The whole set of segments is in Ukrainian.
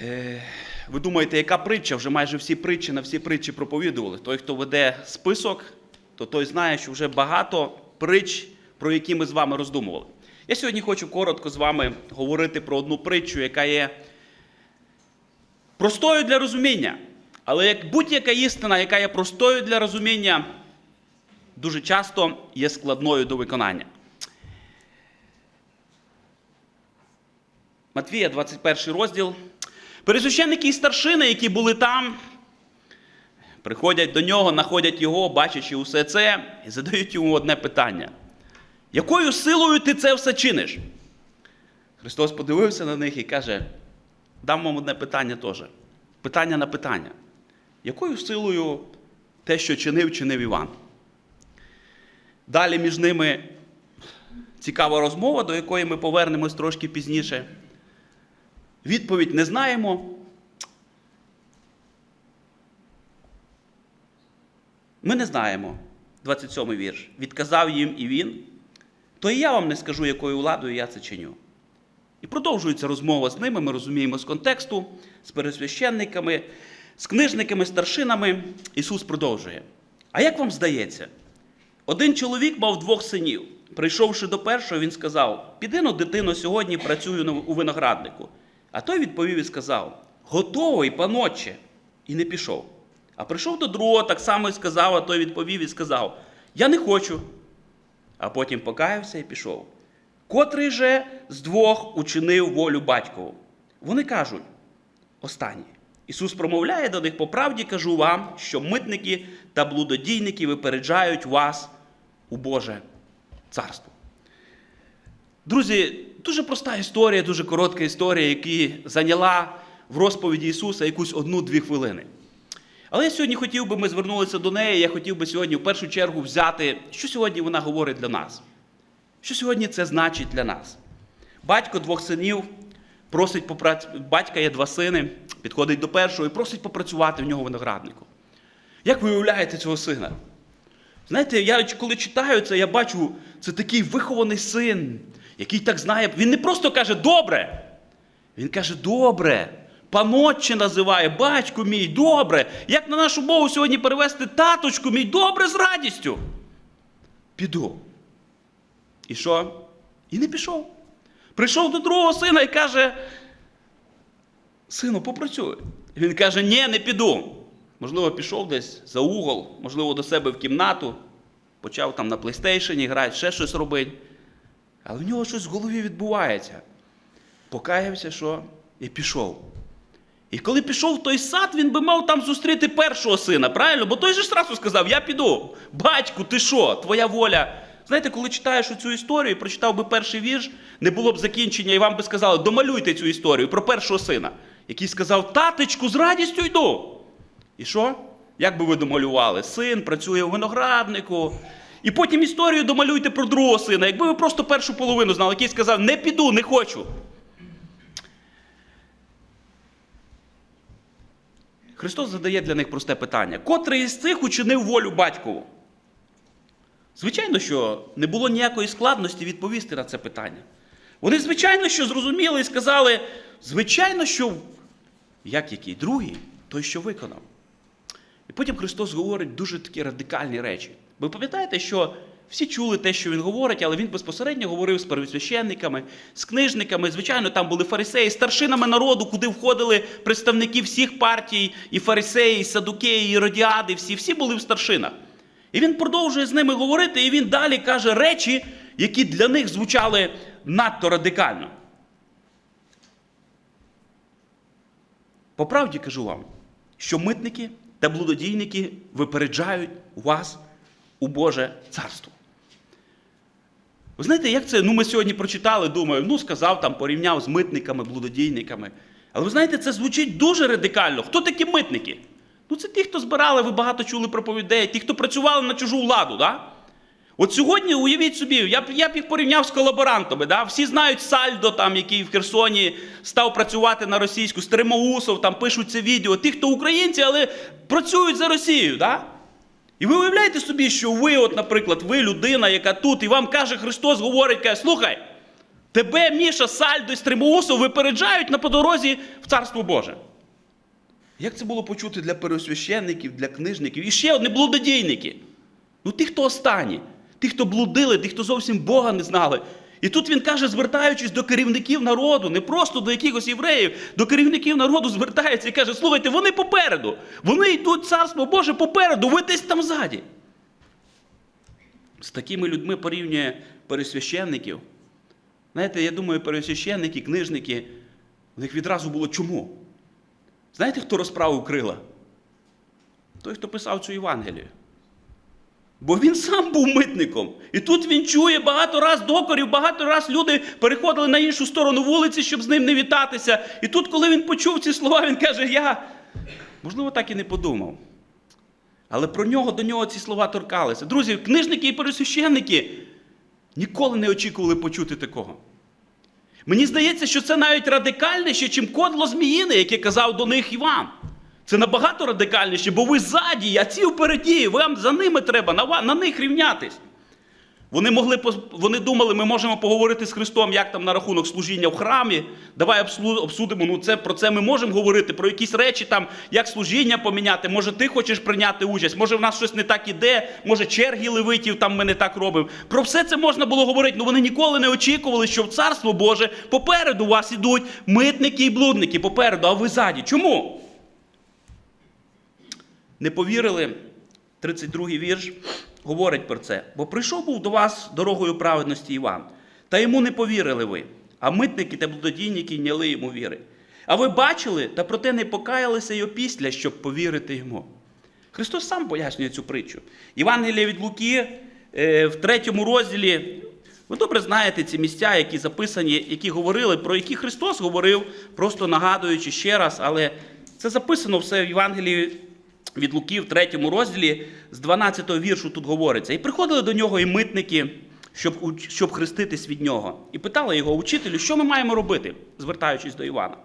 Е, Ви думаєте, яка притча? Вже майже всі притчі на всі притчі проповідували. Той, хто веде список, то той знає, що вже багато притч, про які ми з вами роздумували. Я сьогодні хочу коротко з вами говорити про одну притчу, яка є простою для розуміння. Але як будь-яка істина, яка є простою для розуміння, дуже часто є складною до виконання. Матвія, 21 розділ. Пересвященники і старшини, які були там, приходять до нього, знаходять його, бачачи усе це, і задають йому одне питання: якою силою ти це все чиниш? Христос подивився на них і каже: дам вам одне питання теж. Питання на питання. Якою силою те, що чинив, чинив Іван? Далі між ними цікава розмова, до якої ми повернемось трошки пізніше. Відповідь не знаємо. Ми не знаємо. 27 вірш. Відказав їм і він. То і я вам не скажу, якою владою я це чиню. І продовжується розмова з ними, ми розуміємо з контексту, з пересвященниками, з книжниками, старшинами. Ісус продовжує. А як вам здається? Один чоловік мав двох синів. Прийшовши до першого, він сказав: Піди но, дитино, сьогодні працюю у винограднику. А той відповів і сказав: Готовий, панотче, і не пішов. А прийшов до другого, так само і сказав, а той відповів і сказав: Я не хочу. А потім покаявся і пішов. Котрий же з двох учинив волю батькову. Вони кажуть: останній. Ісус промовляє до них, по правді кажу вам, що митники та блудодійники випереджають вас у Боже царство. Друзі, дуже проста історія, дуже коротка історія, яка зайняла в розповіді Ісуса якусь одну-дві хвилини. Але я сьогодні хотів би, ми звернулися до неї, я хотів би сьогодні в першу чергу взяти, що сьогодні вона говорить для нас. Що сьогодні це значить для нас? Батько двох синів просить попрацювати, батька є два сини, підходить до першого і просить попрацювати в нього винограднику. Як ви уявляєте цього сина? Знаєте, я коли читаю це, я бачу, це такий вихований син, який так знає. Він не просто каже добре. Він каже, добре. Панотче називає, батько мій, добре. Як на нашу мову сьогодні перевести таточку мій, добре з радістю. Піду. І що? І не пішов. Прийшов до другого сина і каже: Сину, попрацюй. Він каже, ні, не піду. Можливо, пішов десь за угол, можливо, до себе в кімнату, почав там на плейстейшені грати, ще щось робити. Але в нього щось в голові відбувається. Покаявся, що і пішов. І коли пішов в той сад, він би мав там зустріти першого сина, правильно? Бо той же ж зразу сказав: Я піду. Батьку, ти що? Твоя воля. Знаєте, коли читаєш цю історію, прочитав би перший вірш, не було б закінчення, і вам би сказали, домалюйте цю історію про першого сина, який сказав: Таточку, з радістю йду. І що? Як би ви домалювали? Син працює в винограднику. І потім історію домалюйте про другого сина. Якби ви просто першу половину знали, який сказав, не піду, не хочу. Христос задає для них просте питання: котрий із цих учинив волю батькову? Звичайно, що не було ніякої складності відповісти на це питання. Вони, звичайно, що зрозуміли і сказали, звичайно, що як який другий, той, що виконав. І потім Христос говорить дуже такі радикальні речі. Ви пам'ятаєте, що всі чули те, що він говорить, але він безпосередньо говорив з первосвященниками, з книжниками. Звичайно, там були фарисеї, старшинами народу, куди входили представники всіх партій, і фарисеї, і садукеї, і родіади, всі, всі були в старшинах. І він продовжує з ними говорити, і він далі каже речі, які для них звучали надто радикально. По правді кажу вам, що митники та блудодійники випереджають вас у Боже царство. Ви знаєте, як це? Ну, ми сьогодні прочитали, думаю, ну сказав там, порівняв з митниками, блудодійниками. Але ви знаєте, це звучить дуже радикально. Хто такі митники? Ну, це ті, хто збирали, ви багато чули проповідей, ті, хто працювали на чужу владу. Да? От сьогодні, уявіть собі, я б, я їх порівняв з колаборантами. Да? Всі знають Сальдо, там, який в Херсоні став працювати на російську, Стримоусов, там пишуть це відео. Ті, хто українці, але працюють за Росію. Да? І ви уявляєте собі, що ви, от, наприклад, ви людина, яка тут, і вам каже Христос, говорить, каже, слухай, Тебе, Міша, Сальдо і Стримоусов випереджають на подорозі в Царство Боже. Як це було почути для пересвященників, для книжників? І ще одне блудодійники. Ну, ті, хто останні, ті, хто блудили, ті, хто зовсім Бога не знали. І тут він каже, звертаючись до керівників народу, не просто до якихось євреїв, до керівників народу звертається і каже: слухайте, вони попереду, вони йдуть царство Боже попереду, ви десь там ззаді. З такими людьми порівнює пересвященників. Знаєте, я думаю, пересвященники, книжники, у них відразу було чому? Знаєте, хто розправив крила? Той, хто писав цю Євангелію. Бо він сам був митником. І тут він чує багато раз докорів, багато раз люди переходили на іншу сторону вулиці, щоб з ним не вітатися. І тут, коли він почув ці слова, він каже: Я, можливо, так і не подумав. Але про нього до нього ці слова торкалися. Друзі, книжники і пересвященники ніколи не очікували почути такого. Мені здається, що це навіть радикальніше, чим кодло зміїне, яке казав до них Іван. Це набагато радикальніше, бо ви ззаді, а ці впереді, вам за ними треба, на, на них рівнятись. Вони могли вони думали, ми можемо поговорити з Христом, як там на рахунок служіння в храмі. Давай обсудимо. Ну це про це ми можемо говорити, про якісь речі, там, як служіння поміняти. Може, ти хочеш прийняти участь, може в нас щось не так іде, може черги левитів там ми не так робимо. Про все це можна було говорити, але вони ніколи не очікували, що в Царство Боже попереду у вас ідуть митники і блудники попереду, а ви ззаді. Чому? Не повірили, 32-й вірш говорить про це. Бо прийшов був до вас дорогою праведності Іван, та йому не повірили ви, а митники та блудодійники няли йому віри. А ви бачили, та проте не покаялися й опісля, щоб повірити йому. Христос сам пояснює цю притчу. Євангелія від Луки е, в третьому розділі. Ви добре знаєте ці місця, які записані, які говорили, про які Христос говорив, просто нагадуючи ще раз, але це записано все в Євангелії від Луки в третьому розділі з 12-го віршу тут говориться. І приходили до нього і митники, щоб, щоб хреститись від нього. І питали його учителю, що ми маємо робити, звертаючись до Івана.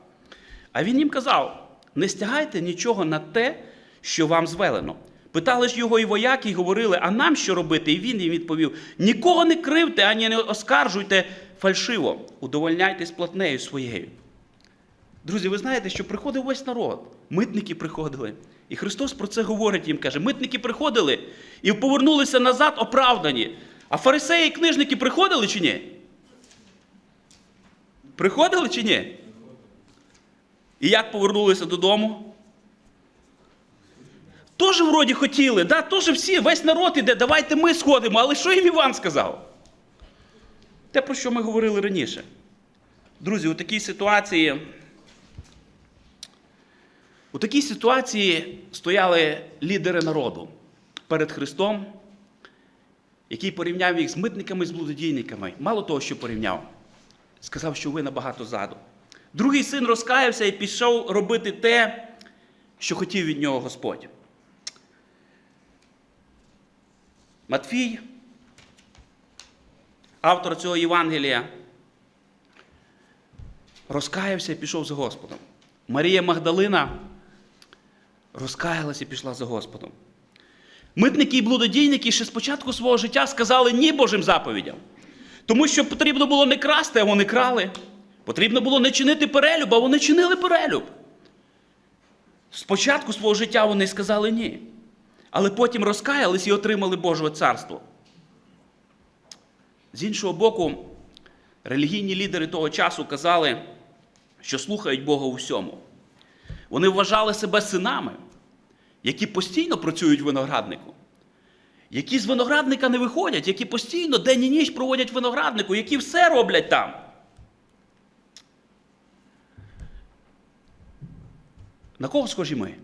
А він їм казав: не стягайте нічого на те, що вам звелено. Питали ж його і вояки, і говорили, а нам що робити? І він їм відповів: нікого не кривте, ані не оскаржуйте фальшиво, удовольняйтесь платнею своєю. Друзі, ви знаєте, що приходив весь народ. Митники приходили. І Христос про це говорить їм, каже: митники приходили і повернулися назад оправдані. А фарисеї і книжники приходили чи ні? Приходили чи ні? І як повернулися додому? Тоже вроді хотіли, да? Теж всі, весь народ іде, давайте ми сходимо. Але що їм Іван сказав? Те, про що ми говорили раніше. Друзі, у такій ситуації. У такій ситуації стояли лідери народу перед Христом, який порівняв їх з митниками, з блудодійниками. Мало того, що порівняв, сказав, що ви набагато ззаду. Другий син розкаявся і пішов робити те, що хотів від нього Господь. Матфій, автор цього Євангелія, розкаявся і пішов за Господом. Марія Магдалина розкаялась і пішла за Господом. Митники і блудодійники ще з початку свого життя сказали ні Божим заповідям. Тому що потрібно було не красти, а вони крали. Потрібно було не чинити перелюб, а вони чинили перелюб. Спочатку свого життя вони сказали ні. Але потім розкаялись і отримали Божого царство. З іншого боку, релігійні лідери того часу казали, що слухають Бога у всьому. Вони вважали себе синами, які постійно працюють в винограднику, які з виноградника не виходять, які постійно день і ніч проводять винограднику, які все роблять там. На кого схожі ми?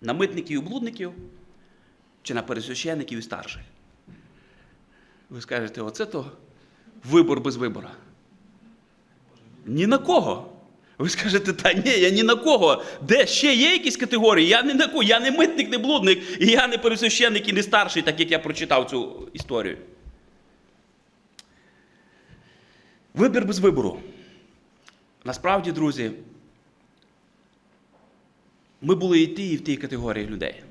На митників і блудників чи на пересвященників і старших? Ви скажете, оце то вибор без вибора. Ні на кого. Ви скажете, та ні, я ні на кого. Де ще є якісь категорії? Я не на кого. Я не митник, не блудник, і я не пересвященник і не старший, так як я прочитав цю історію. Вибір без вибору. Насправді, друзі, ми були і ті, і в тій категорії людей.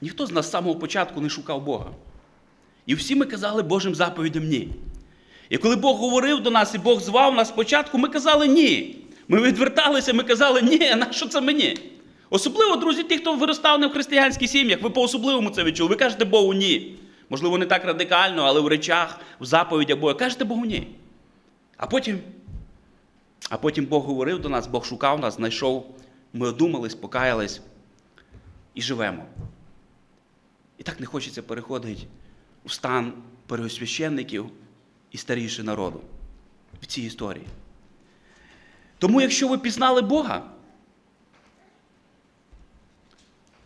Ніхто з нас з самого початку не шукав Бога. І всі ми казали Божим заповідям ні. І коли Бог говорив до нас і Бог звав нас спочатку, ми казали ні. Ми відверталися, ми казали, ні, на що це мені? Особливо, друзі, ті, хто виростав не в християнських сім'ях, ви по-особливому це відчули. Ви кажете Богу ні. Можливо, не так радикально, але в речах, в заповідях Бога. Кажете Богу ні. А потім, а потім Бог говорив до нас, Бог шукав нас, знайшов. Ми одумались, покаялись і живемо. І так не хочеться переходити у стан первосвященників і старіших народу в цій історії. Тому, якщо ви пізнали Бога,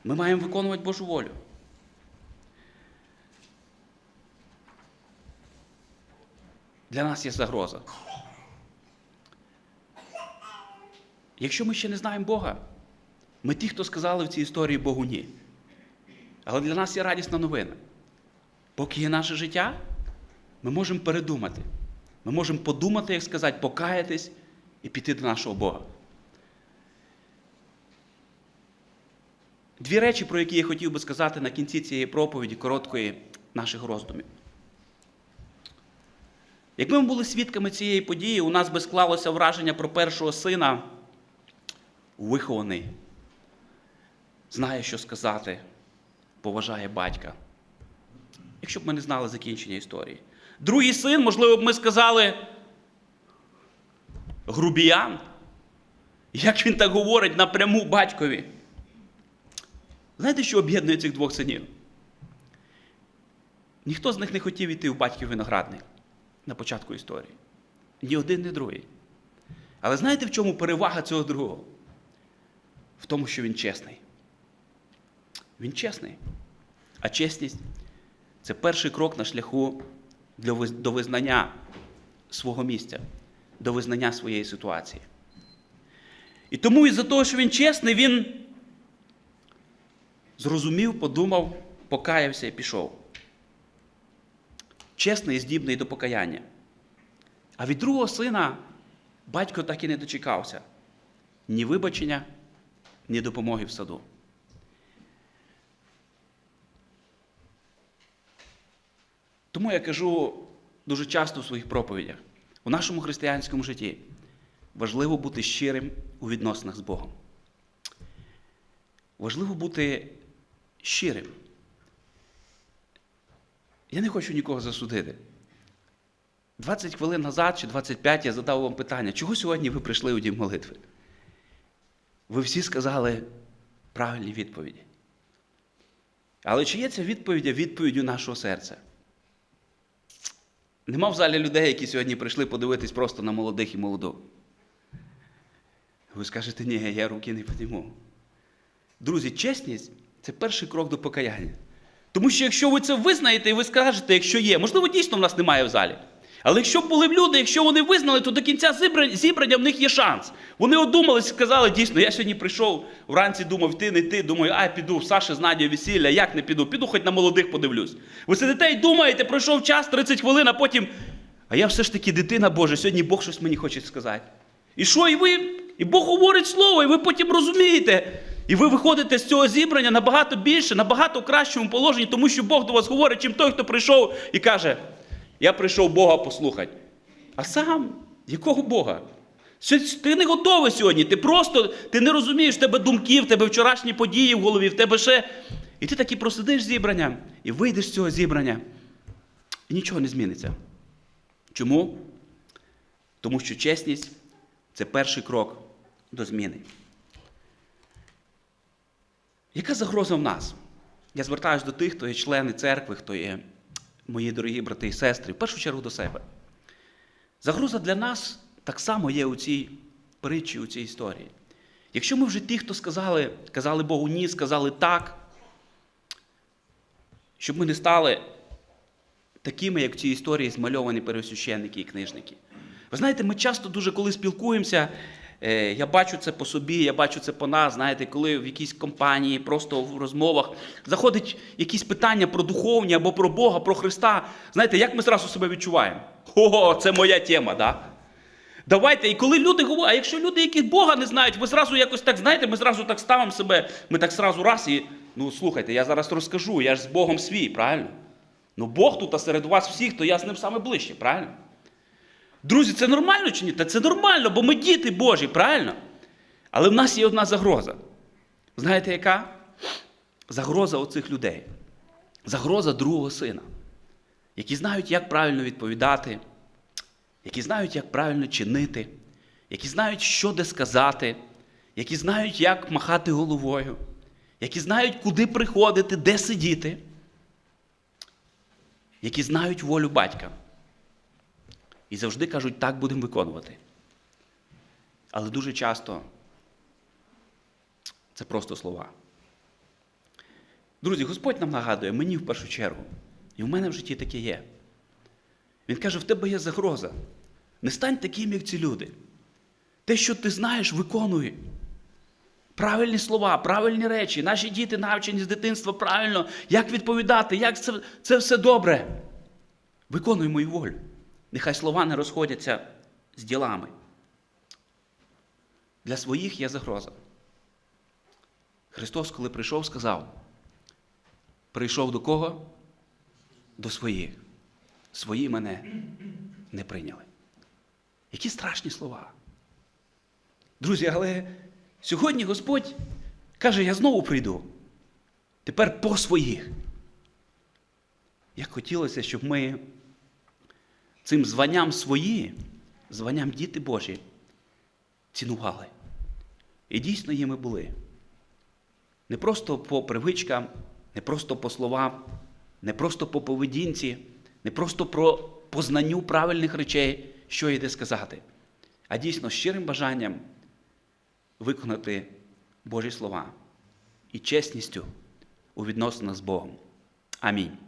ми маємо виконувати Божу волю. Для нас є загроза. Якщо ми ще не знаємо Бога, ми ті, хто сказали в цій історії Богу ні. Але для нас є радісна новина. Поки є наше життя, ми можемо передумати. Ми можемо подумати, як сказати, покаятись і піти до нашого Бога. Дві речі, про які я хотів би сказати на кінці цієї проповіді, короткої наших роздумів. Якби ми були свідками цієї події, у нас би склалося враження про першого сина, вихований, знає, що сказати, поважає батька. Якщо б ми не знали закінчення історії. Другий син, можливо, б ми сказали, грубіян. Як він так говорить напряму батькові? Знаєте, що об'єднує цих двох синів? Ніхто з них не хотів іти в батьків виноградник на початку історії. Ні один, ні другий. Але знаєте, в чому перевага цього другого? В тому, що він чесний. Він чесний. А чесність це перший крок на шляху до визнання свого місця, до визнання своєї ситуації. І тому із-за того, що він чесний, він зрозумів, подумав, покаявся і пішов. Чесний і здібний до покаяння. А від другого сина батько так і не дочекався ні вибачення, ні допомоги в саду. Тому я кажу дуже часто в своїх проповідях, у нашому християнському житті важливо бути щирим у відносинах з Богом. Важливо бути щирим. Я не хочу нікого засудити. 20 хвилин назад чи 25 я задав вам питання, чого сьогодні ви прийшли у дім молитви? Ви всі сказали правильні відповіді. Але чи є ця відповідь відповіддю нашого серця? Нема в залі людей, які сьогодні прийшли подивитись просто на молодих і молоду. Ви скажете, ні, я руки не підніму. Друзі, чесність це перший крок до покаяння. Тому що якщо ви це визнаєте і ви скажете, якщо є, можливо, дійсно в нас немає в залі. Але якщо були б люди, якщо вони визнали, то до кінця зібрання, в них є шанс. Вони одумались сказали, дійсно, я сьогодні прийшов, вранці думав, ти не йти, думаю, ай, піду, в Саші з Надією весілля, як не піду, піду хоч на молодих подивлюсь. Ви сидите і думаєте, пройшов час, 30 хвилин, а потім, а я все ж таки дитина Божа, сьогодні Бог щось мені хоче сказати. І що, і ви, і Бог говорить слово, і ви потім розумієте. І ви виходите з цього зібрання набагато більше, набагато кращому положенні, тому що Бог до вас говорить, чим той, хто прийшов і каже, я прийшов Бога послухати. А сам, якого Бога? Ти не готовий сьогодні, ти просто ти не розумієш, в тебе думки, в тебе вчорашні події в голові, в тебе ще. І ти таки просидиш зібрання і вийдеш з цього зібрання, і нічого не зміниться. Чому? Тому що чесність це перший крок до зміни. Яка загроза в нас? Я звертаюся до тих, хто є члени церкви, хто є мої дорогі брати і сестри, в першу чергу до себе. Загроза для нас так само є у цій притчі, у цій історії. Якщо ми вже ті, хто сказали, казали Богу ні, сказали так, щоб ми не стали такими, як в цій історії змальовані пересвященники і книжники. Ви знаєте, ми часто дуже, коли спілкуємося, я бачу це по собі, я бачу це по нас, знаєте, коли в якійсь компанії, просто в розмовах заходить якісь питання про духовні або про Бога, про Христа. Знаєте, як ми зразу себе відчуваємо? О, це моя тема, да? Давайте, і коли люди говорять, а якщо люди, які Бога не знають, ви зразу якось так знаєте, ми зразу так ставимо себе, ми так зразу раз і. Ну слухайте, я зараз розкажу, я ж з Богом свій, правильно? Ну Бог тут, а серед вас всіх, то я з ним саме ближче, правильно? Друзі, це нормально чи ні? Та це нормально, бо ми діти Божі, правильно? Але в нас є одна загроза. Знаєте, яка? Загроза оцих людей. Загроза другого сина, які знають, як правильно відповідати, які знають, як правильно чинити, які знають, що де сказати, які знають, як махати головою, які знають, куди приходити, де сидіти, які знають волю батька. І завжди кажуть, так будемо виконувати. Але дуже часто це просто слова. Друзі, Господь нам нагадує, мені в першу чергу, і в мене в житті таке є. Він каже, в тебе є загроза. Не стань таким, як ці люди. Те, що ти знаєш, виконуй. Правильні слова, правильні речі. Наші діти навчені з дитинства правильно, як відповідати, як це, це все добре. Виконуй мою волю. Нехай слова не розходяться з ділами. Для своїх є загроза. Христос, коли прийшов, сказав: прийшов до кого? До своїх. Свої мене не прийняли. Які страшні слова. Друзі, але сьогодні Господь каже, я знову прийду. Тепер по своїх. Як хотілося, щоб ми цим званням свої, званням діти Божі, цінували. І дійсно їми були. Не просто по привичкам, не просто по словам, не просто по поведінці, не просто про познанню правильних речей, що йде сказати, а дійсно щирим бажанням виконати Божі слова і чесністю у відносинах з Богом. Амінь.